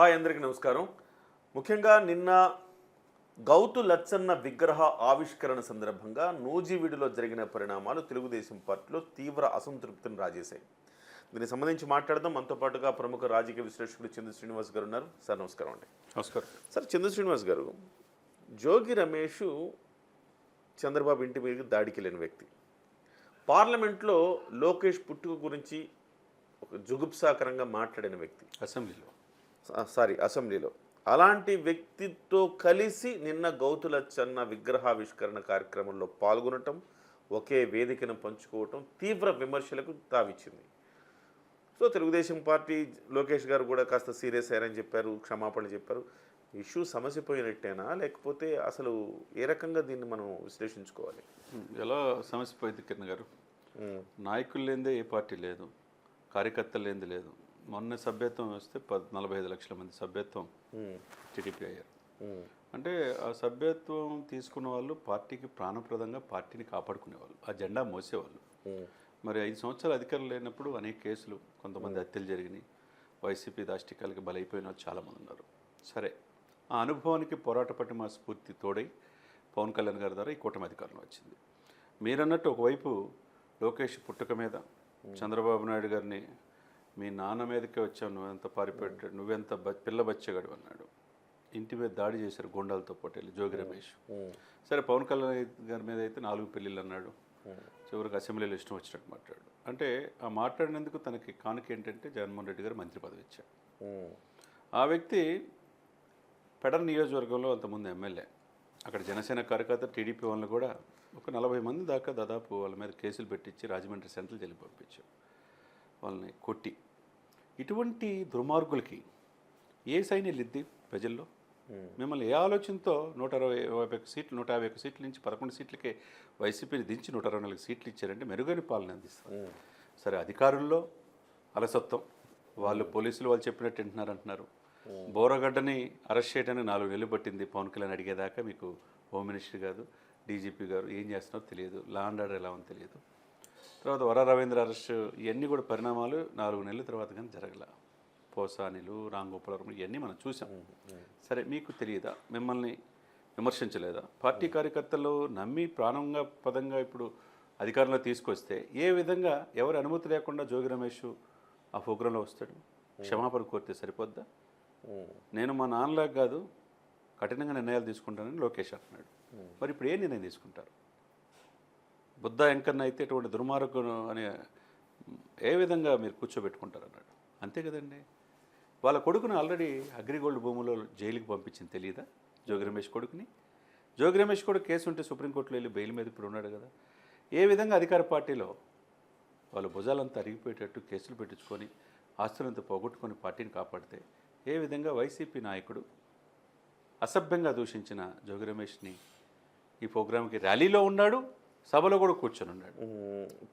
Hi అందరికీ నమస్కారం. ముఖ్యంగా నిన్న గౌతు లచ్చన్న విగ్రహ ఆవిష్కరణ సందర్భంగా నూజివీడులో జరిగిన పరిణామాలు తెలుగుదేశం పార్టీలో తీవ్ర అసంతృప్తిని రాజేశాయి. దీనికి సంబంధించి మాట్లాడదాం. మనతో పాటుగా ప్రముఖ రాజకీయ విశ్లేషకుడు చంద్ర శ్రీనివాస్ గారు ఉన్నారు. సార్ నమస్కారం అండి. నమస్కారం. సార్ చంద్ర శ్రీనివాస్ గారు జోగి రమేష్ చంద్రబాబు ఇంటి మీదకి దాడికి వెళ్ళిన వ్యక్తి. పార్లమెంట్లో లోకేష్ పుట్టుక గురించి ఒక జుగుప్సాకరంగా మాట్లాడిన వ్యక్తి. అసెంబ్లీలో. సారీ అసెంబ్లీలో. అలాంటి వ్యక్తితో కలిసి నిన్న గౌతులచ్చన్న విగ్రహావిష్కరణ కార్యక్రమంలో పాల్గొనటం ఒకే వేదికను పంచుకోవటం తీవ్ర విమర్శలకు తావిచ్చింది. సో తెలుగుదేశం పార్టీ లోకేష్ గారు కూడా కాస్త సీరియస్ అయ్యారని చెప్పారు క్షమాపణ చెప్పారు. ఇష్యూ సమసిపోయినట్టేనా? లేకపోతే అసలు ఏ రకంగా దీన్ని మనం విశ్లేషించుకోవాలి? ఎలా సమస్య పోయింది కిరణ్ గారు? నాయకులు లేనిదే ఏ పార్టీ లేదు కార్యకర్తలు లేనిది లేదు. మొన్న సభ్యత్వం వస్తే పద్ నలభై ఐదు లక్షల మంది సభ్యత్వం టీడీపీ అయ్యారు. అంటే ఆ సభ్యత్వం తీసుకున్న వాళ్ళు పార్టీకి ప్రాణప్రదంగా పార్టీని కాపాడుకునేవాళ్ళు ఆ జెండా మోసేవాళ్ళు. మరి ఐదు సంవత్సరాలు అధికారులు లేనప్పుడు అనేక కేసులు కొంతమంది హత్యలు జరిగినాయి. వైసీపీ దాష్టికాలకి బలైపోయిన వాళ్ళు చాలామంది ఉన్నారు. సరే ఆ అనుభవానికి పోరాట పట్టిమ స్ఫూర్తి తోడై పవన్ కళ్యాణ్ గారి ద్వారా ఈ కూటమి అధికారంలో వచ్చింది. మీరన్నట్టు ఒకవైపు లోకేష్ పుట్టుక మీద చంద్రబాబు నాయుడు గారిని మీ నాన్న మీదకే వచ్చావు నువ్వెంత పారిపెట్టాడు నువ్వెంత పిల్ల బచ్చగాడు అన్నాడు. ఇంటి మీద దాడి చేశారు గుండాలతో పట్టేళ్ళు జోగి రమేష్. సరే పవన్ కళ్యాణ్ గారి మీద అయితే నాలుగు పెళ్ళిళ్ళు అన్నాడు. చివరికి అసెంబ్లీలో ఇష్టం వచ్చినట్టు మాట్లాడు. అంటే ఆ మాట్లాడినందుకు తనకి కానుక ఏంటంటే జగన్మోహన్ రెడ్డి గారు మంత్రి పదవి ఇచ్చారు. ఉమ్, ఆ వ్యక్తి పెడర్ నియోజకవర్గంలో అంతకుముందు ఎమ్మెల్యే. అక్కడ జనసేన కార్యకర్త టీడీపీ వాళ్ళు కూడా ఒక నలభై మంది దాకా దాదాపు వాళ్ళ మీద కేసులు పెట్టించి రాజమండ్రి సెంట్రల్ జైలు పంపించారు. వాళ్ళని కొట్టి ఇటువంటి దుర్మార్గులకి ఏ సైన్ వెళ్ళిద్ది ప్రజల్లో మిమ్మల్ని ఏ ఆలోచనతో నూట అరవై యాభై ఒక్క సీట్లు నూట యాభై ఒక్క సీట్ల నుంచి పదకొండు సీట్లకే వైసీపీని దించి నూట అరవై నాలుగు సీట్లు ఇచ్చారంటే మెరుగైన పాలన అందిస్తారు. సరే అధికారుల్లో అలసత్వం. వాళ్ళు పోలీసులు వాళ్ళు చెప్పినట్టు వింటున్నారు అంటున్నారు. బోరగడ్డని అరెస్ట్ చేయడానికి నాలుగు నెలలు పట్టింది పవన్ కళ్యాణ్ అడిగేదాకా మీకు హోమ్ మినిస్టర్ గారు డీజీపీ గారు ఏం చేస్తున్నారో తెలియదు. లా అండ్ ఆర్డర్ ఎలా ఉందో తెలియదు. తర్వాత వర రవీంద్ర అరెస్ట్ ఇవన్నీ కూడా పరిణామాలు నాలుగు నెలల తర్వాత కానీ జరగల. పోసానిలు రాంగోపాలవరం ఇవన్నీ మనం చూసాం. సరే మీకు తెలియదా? మిమ్మల్ని విమర్శించలేదా? పార్టీ కార్యకర్తలు నమ్మి ప్రాణంగా పదంగా ఇప్పుడు అధికారంలో తీసుకొస్తే ఏ విధంగా ఎవరి అనుమతి లేకుండా జోగి రమేష్ ఆ ప్రోగ్రాంలో వస్తాడు? క్షమాపణ కోరితే సరిపోద్దా? నేను మా నాన్నలాగా కాదు కఠినంగా నిర్ణయాలు తీసుకుంటానని లోకేష్ అంటున్నాడు. మరి ఇప్పుడు ఏ నిర్ణయం తీసుకుంటారు? బుద్ధ ఎంకన్న అయితే ఇటువంటి దుర్మార్గును అనే ఏ విధంగా మీరు కూర్చోబెట్టుకుంటారు అన్నాడు. అంతే కదండి. వాళ్ళ కొడుకును ఆల్రెడీ అగ్రిగోల్డ్ భూములో జైలుకి పంపించింది తెలియదా జోగి రమేష్ కొడుకుని? జోగి రమేష్ కూడా కేసు ఉంటే సుప్రీంకోర్టులో వెళ్ళి బెయిల్ మీద ఇప్పుడు ఉన్నాడు కదా. ఏ విధంగా అధికార పార్టీలో వాళ్ళ భుజాలంతా అరిగిపోయేటట్టు కేసులు పెట్టించుకొని ఆస్తులంతా పోగొట్టుకొని పార్టీని కాపాడితే ఏ విధంగా వైసీపీ నాయకుడు అసభ్యంగా దూషించిన జోగి రమేష్ని ఈ ప్రోగ్రాంకి ర్యాలీలో ఉన్నాడు? సభలో కూడా కూర్చొని ఉన్నాడు.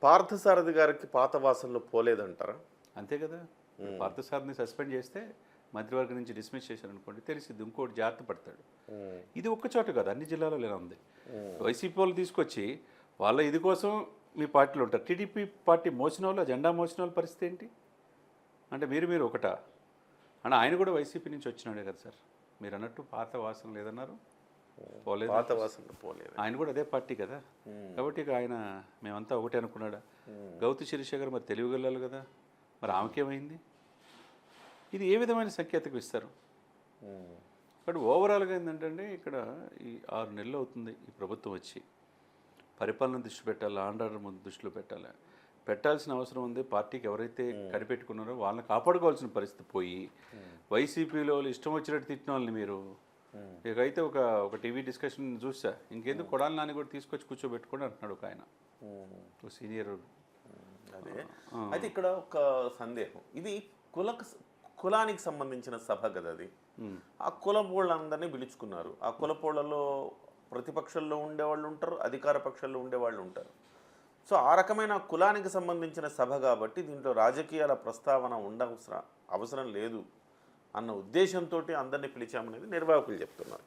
పార్థసారథి గారికి పాత వాసనలో పోలేదంటారా? అంతే కదా. పార్థసారథిని సస్పెండ్ చేస్తే మంత్రివర్గం నుంచి డిస్మిస్ చేశారు అనుకోండి తెలిసింది ఇంకోటి జాగ్రత్త పడతాడు. ఇది ఒక్క చోట కాదు అన్ని జిల్లాలో ఇలా ఉంది. వైసీపీ వాళ్ళు తీసుకొచ్చి వాళ్ళ ఇది కోసం మీ పార్టీలో ఉంటారు. టీడీపీ పార్టీ మోసిన వాళ్ళు జెండా మోసిన వాళ్ళ పరిస్థితి ఏంటి? అంటే మీరు మీరు ఒకటా? అంటే ఆయన కూడా వైసీపీ నుంచి వచ్చినాడే కదా సార్. మీరు అన్నట్టు పాత వాసన లేదన్నారు పోలేదు. పాత పోలేదు. ఆయన కూడా అదే పార్టీ కదా. కాబట్టి ఇక ఆయన మేమంతా ఒకటే అనుకున్నాడా. గౌతు శిరీష గారు మరి తెలివిగలరు కదా. మరి ఆమెకేమైంది? ఇది ఏ విధమైన సంకేతకు ఇస్తారు బట్ ఓవరాల్గా ఏంటంటే ఇక్కడ ఈ ఆరు నెలలు అవుతుంది ఈ ప్రభుత్వం వచ్చి. పరిపాలన దృష్టి పెట్టాలి? ఆండార్ ముందు దృష్టిలో పెట్టాలి? పెట్టాల్సిన అవసరం ఉంది. పార్టీకి ఎవరైతే కనిపెట్టుకున్నారో వాళ్ళని కాపాడుకోవాల్సిన పరిస్థితి పోయి వైసీపీలో వాళ్ళు ఇష్టం వచ్చినట్టు తిట్టిన వాళ్ళని మీరు ఇకైతే ఒక ఒక టీవీ డిస్కషన్ చూసా ఇంకెందుకు కొడాలి నాని కూడా తీసుకొచ్చి కూర్చోబెట్టుకోండి అంటున్నాడు ఒక ఆయన. సీనియర్. అదే. అయితే ఇక్కడ ఒక సందేహం. ఇది కుల కులానికి సంబంధించిన సభ కదా అది. ఆ కులపోళ్ళందరినీ పిలుచుకున్నారు. ఆ కులపోళ్ళలో ప్రతిపక్షంలో ఉండేవాళ్ళు ఉంటారు అధికార పక్షంలో ఉండేవాళ్ళు ఉంటారు. సో ఆ రకమైన కులానికి సంబంధించిన సభ కాబట్టి దీంట్లో రాజకీయాల ప్రస్తావన ఉండవసరం అవసరం లేదు. అన్న ఉద్దేశంతో అందరినీ పిలిచామనేది నిర్వాహకులు చెప్తున్నారు.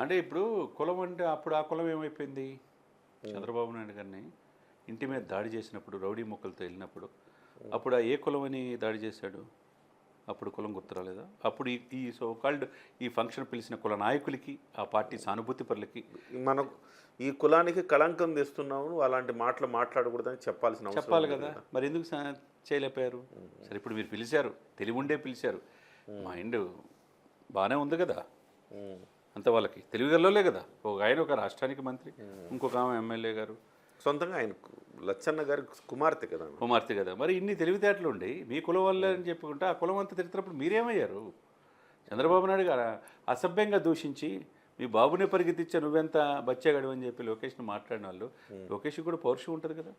అంటే ఇప్పుడు కులం అంటే అప్పుడు ఆ కులం ఏమైపోయింది? చంద్రబాబు నాయుడు గారిని ఇంటి మీద దాడి చేసినప్పుడు రౌడీ మొక్కలతో వెళ్ళినప్పుడు అప్పుడు ఆ ఏ కులం అని దాడి చేశాడు? అప్పుడు కులం గుర్తురాలేదా అప్పుడు ఈ ఈ సో కాల్డ్ ఈ ఫంక్షన్ పిలిచిన కుల నాయకులకి ఆ పార్టీ సానుభూతి పరులకి. మనం ఈ కులానికి కళంకం తెస్తున్నాము అలాంటి మాటలు మాట్లాడకూడదని చెప్పాల్సిన చెప్పాలి కదా. మరి ఎందుకు చేయలేకపోయారు? సరే ఇప్పుడు మీరు పిలిచారు తెలివి ఉండే పిలిచారు మైండ్ బాగానే ఉంది కదా. అంత వాళ్ళకి. తెలివిగల్లోలే కదా. ఒక ఆయన ఒక రాష్ట్రానికి మంత్రి ఇంకొక ఆమె ఎమ్మెల్యే గారు. సొంతంగా ఆయన లచ్చన్న గారి కుమార్తె కదా. కుమార్తె కదా. మరి ఇన్ని తెలివితేటలు ఉండి మీ కులం వల్లే అని చెప్పుకుంటే ఆ కులం అంతా తిరుగుతున్నప్పుడు మీరేమయ్యారు? చంద్రబాబు నాయుడు గారు అసభ్యంగా దూషించి మీ బాబునే పరిగెత్తిచ్చా నువ్వెంత బచ్చాగడు అని చెప్పి లోకేష్ని మాట్లాడిన వాళ్ళు లోకేష్ కూడా పౌరుషం ఉంటుంది కదా.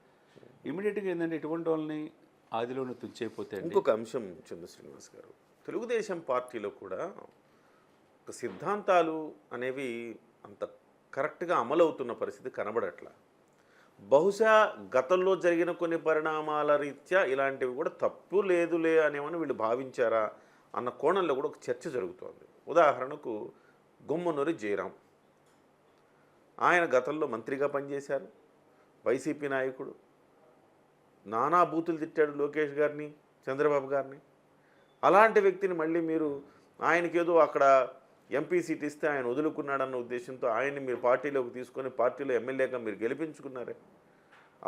ఇమీడియట్గా ఏంటంటే ఇటువంటి వాళ్ళని ఆదిలోనే తుంచైపోతే ఇంకొక అంశం చంద్ర శ్రీనివాస్ గారు. తెలుగుదేశం పార్టీలో కూడా ఒక సిద్ధాంతాలు అనేవి అంత కరెక్ట్గా అమలవుతున్న పరిస్థితి కనబడట్లా. బహుశా గతంలో జరిగిన కొన్ని పరిణామాల రీత్యా ఇలాంటివి కూడా తప్పు లేదులే అనేమని వీళ్ళు భావించారా అన్న కోణంలో కూడా ఒక చర్చ జరుగుతోంది. ఉదాహరణకు గుమ్మనూరి జయరాం. ఆయన గతంలో మంత్రిగా పనిచేశారు వైసీపీ నాయకుడు. నానా బూతులు తిట్టాడు లోకేష్ గారిని చంద్రబాబు గారిని. అలాంటి వ్యక్తిని మళ్ళీ మీరు ఆయనకేదో అక్కడ ఎంపీ సీట్ ఇస్తే ఆయన వదులుకున్నాడన్న ఉద్దేశంతో ఆయన్ని మీరు పార్టీలోకి తీసుకొని పార్టీలో ఎమ్మెల్యేగా మీరు గెలిపించుకున్నారే.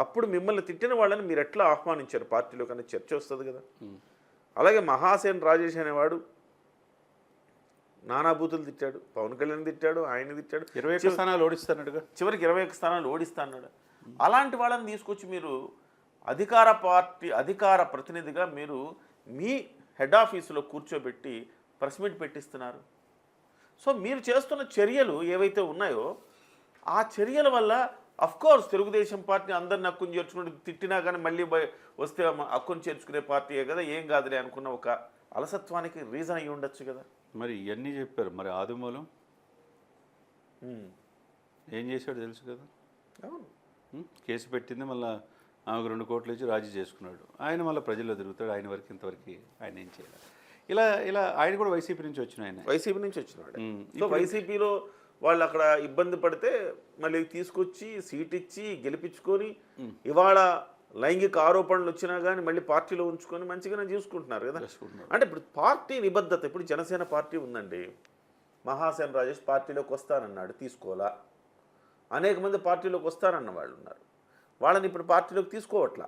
అప్పుడు మిమ్మల్ని తిట్టిన వాళ్ళని మీరు ఎట్లా ఆహ్వానించారు? పార్టీలో కానీ చర్చ వస్తుంది కదా. అలాగే మహాసేన్ రాజేష్ అనేవాడు నానా బూతులు తిట్టాడు పవన్ కళ్యాణ్ తిట్టాడు ఆయన తిట్టాడు. ఇరవై ఒక్క స్థానాలు ఓడిస్తానట్టుగా? చివరికి ఇరవై ఒక్క స్థానాలు ఓడిస్తా అన్నాడు అలాంటి వాళ్ళని తీసుకొచ్చి మీరు అధికార పార్టీ అధికార ప్రతినిధిగా మీరు మీ హెడ్ ఆఫీసులో కూర్చోబెట్టి ప్రెస్ మీట్ పెట్టిస్తున్నారు. సో మీరు చేస్తున్న చర్యలు ఏవైతే ఉన్నాయో ఆ చర్యల వల్ల కోర్స్ తెలుగుదేశం పార్టీ అందరిని హక్కును చేర్చుకుంటూ తిట్టినా కానీ మళ్ళీ వస్తే హక్కును చేర్చుకునే పార్టీయే కదా ఏం కాదులే అనుకున్న ఒక అలసత్వానికి రీజన్ అయ్యి ఉండొచ్చు కదా. మరి ఇవన్నీ చెప్పారు. మరి ఆదిమూలం. ఏం చేశాడు తెలుసు కదా? అవును? కేసు పెట్టింది మళ్ళీ ఆమెకు రెండు కోట్లు ఇచ్చి రాజీ చేసుకున్నాడు. ఆయన మళ్ళీ ప్రజల్లో తిరుగుతాడు. ఆయన వరకు ఇంతవరకు ఆయన ఏం చేయాలి ఇలా ఇలా ఆయన కూడా వైసీపీ నుంచి వచ్చిన ఆయన. వైసీపీ నుంచి వచ్చినాడు. సో వైసీపీలో వాళ్ళు అక్కడ ఇబ్బంది పడితే మళ్ళీ తీసుకొచ్చి సీట్ ఇచ్చి గెలిపించుకొని ఇవాళ లైంగిక ఆరోపణలు వచ్చినా కానీ మళ్ళీ పార్టీలో ఉంచుకొని మంచిగానే చూసుకుంటున్నారు కదా. అంటే ఇప్పుడు పార్టీ నిబద్ధత ఇప్పుడు జనసేన పార్టీ ఉందండి. మహాసేన రాజేష్ పార్టీలోకి వస్తానన్నాడు తీసుకోవాలా? అనేక మంది పార్టీలోకి వస్తానన్న వాళ్ళు ఉన్నారు. వాళ్ళని ఇప్పుడు పార్టీలోకి తీసుకోవట్లా?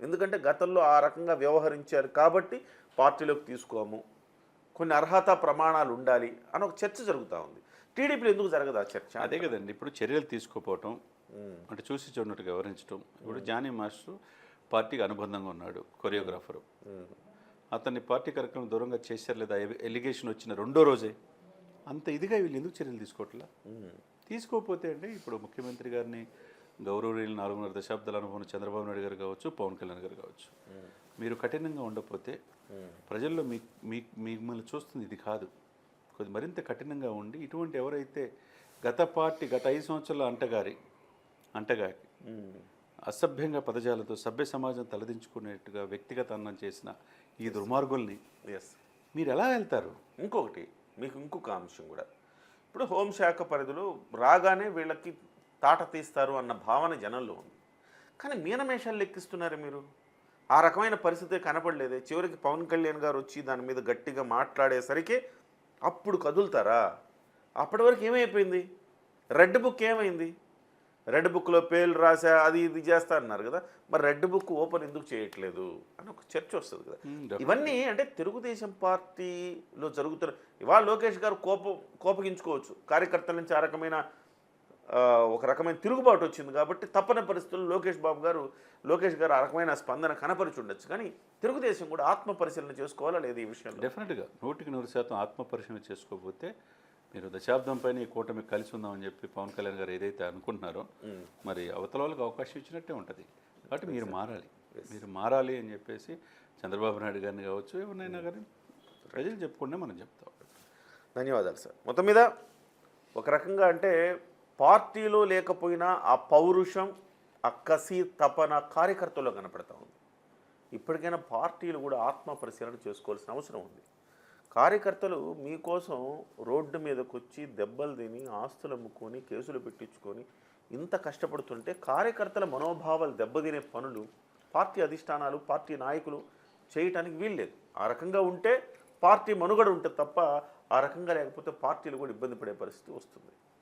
ఎందుకంటే గతంలో ఆ రకంగా వ్యవహరించారు కాబట్టి పార్టీలోకి తీసుకోము. కొన్ని అర్హత ప్రమాణాలు ఉండాలి అని ఒక చర్చ జరుగుతూ ఉంది. టీడీపీలో ఎందుకు జరగదు ఆ చర్చ? అదే కదండి ఇప్పుడు చర్యలు తీసుకోపోవటం అంటే చూసి చూడనట్టుగా వివరించడం ఇప్పుడు జానీ మాస్టర్ పార్టీకి అనుబంధంగా ఉన్నాడు కొరియోగ్రాఫరు. అతన్ని పార్టీ కార్యక్రమం దూరంగా చేశారు లేదా ఎలిగేషన్ వచ్చిన రెండో రోజే. అంత ఇదిగా వీళ్ళు ఎందుకు చర్యలు తీసుకోవట్లా? తీసుకోకపోతే అండి ఇప్పుడు ముఖ్యమంత్రి గారిని గౌరవనీయులు నాలుగున్నర దశాబ్దాల అనుభవం చంద్రబాబు నాయుడు గారు కావచ్చు పవన్ కళ్యాణ్ గారు కావచ్చు. మీరు కఠినంగా ఉండకపోతే ప్రజల్లో మీ మీ మిమ్మల్ని చూస్తుంది ఇది కాదు. కొద్ది మరింత కఠినంగా ఉండి ఇటువంటి ఎవరైతే గత పార్టీ గత ఐదు సంవత్సరాల అంటగారి అంటగారి అసభ్యంగా పదజాలతో సభ్య సమాజం తలదించుకునేట్టుగా వ్యక్తిగత అన్నం చేసిన ఈ దుర్మార్గుల్ని ఎస్ మీరు ఎలా వెళ్తారు? ఇంకొకటి మీకు ఇంకొక అంశం కూడా. ఇప్పుడు హోంశాఖ పరిధిలో రాగానే వీళ్ళకి తాట తీస్తారు అన్న భావన జనంలో ఉంది. కానీ మీనమేషాలు లెక్కిస్తున్నారు మీరు. ఆ రకమైన పరిస్థితి కనపడలేదే. చివరికి పవన్ కళ్యాణ్ గారు వచ్చి దాని మీద గట్టిగా మాట్లాడేసరికి అప్పుడు కదులుతారా? అప్పటి వరకు ఏమైపోయింది? రెడ్ బుక్ ఏమైంది? రెడ్ బుక్లో పేర్లు రాసా అది ఇది చేస్తా అన్నారు కదా. మరి రెడ్ బుక్ ఓపెన్ ఎందుకు చేయట్లేదు? అని ఒక చర్చ వస్తుంది కదా. ఇవన్నీ అంటే తెలుగుదేశం పార్టీలో జరుగుతున్న ఇవాళ లోకేష్ గారు కోపం కోపగించుకోవచ్చు. కార్యకర్తల నుంచి ఆ రకమైన ఒక రకమైన తిరుగుబాటు వచ్చింది కాబట్టి తప్పని పరిస్థితుల్లో లోకేష్ బాబు గారు లోకేష్ గారు ఆ రకమైన స్పందన కనపరిచి ఉండొచ్చు కానీ తెలుగుదేశం కూడా ఆత్మ పరిశీలన చేసుకోవాలా లేదు ఈ విషయంలో? డెఫినెట్గా. నూటికి నూరు శాతం ఆత్మ పరిశీలన చేసుకోకపోతే మీరు దశాబ్దం పైన ఈ కూటమి కలిసి ఉందామని చెప్పి పవన్ కళ్యాణ్ గారు ఏదైతే అనుకుంటున్నారో మరి అవతల వాళ్ళకి అవకాశం ఇచ్చినట్టే ఉంటుంది. కాబట్టి మీరు మారాలి. మీరు మారాలి అని చెప్పేసి చంద్రబాబు నాయుడు గారిని కావచ్చు ఎవరినైనా కానీ ప్రజలు చెప్పుకుంటే మనం చెప్తాం. ధన్యవాదాలు సార్ మొత్తం మీద ఒక రకంగా అంటే పార్టీలో లేకపోయినా ఆ పౌరుషం ఆ కసి తపన కార్యకర్తల్లో కనపడతా ఉంది. ఇప్పటికైనా పార్టీలు కూడా ఆత్మ పరిశీలన చేసుకోవాల్సిన అవసరం ఉంది. కార్యకర్తలు మీకోసం రోడ్డు మీదకు వచ్చి దెబ్బలు తిని ఆస్తులు అమ్ముకొని కేసులు పెట్టించుకొని ఇంత కష్టపడుతుంటే కార్యకర్తల మనోభావాలు దెబ్బతినే పనులు పార్టీ అధిష్టానాలు పార్టీ నాయకులు చేయటానికి వీల్లేదు. ఆ రకంగా ఉంటే పార్టీ మనుగడ ఉంటుంది తప్ప ఆ రకంగా లేకపోతే పార్టీలు కూడా ఇబ్బంది పడే పరిస్థితి వస్తుంది.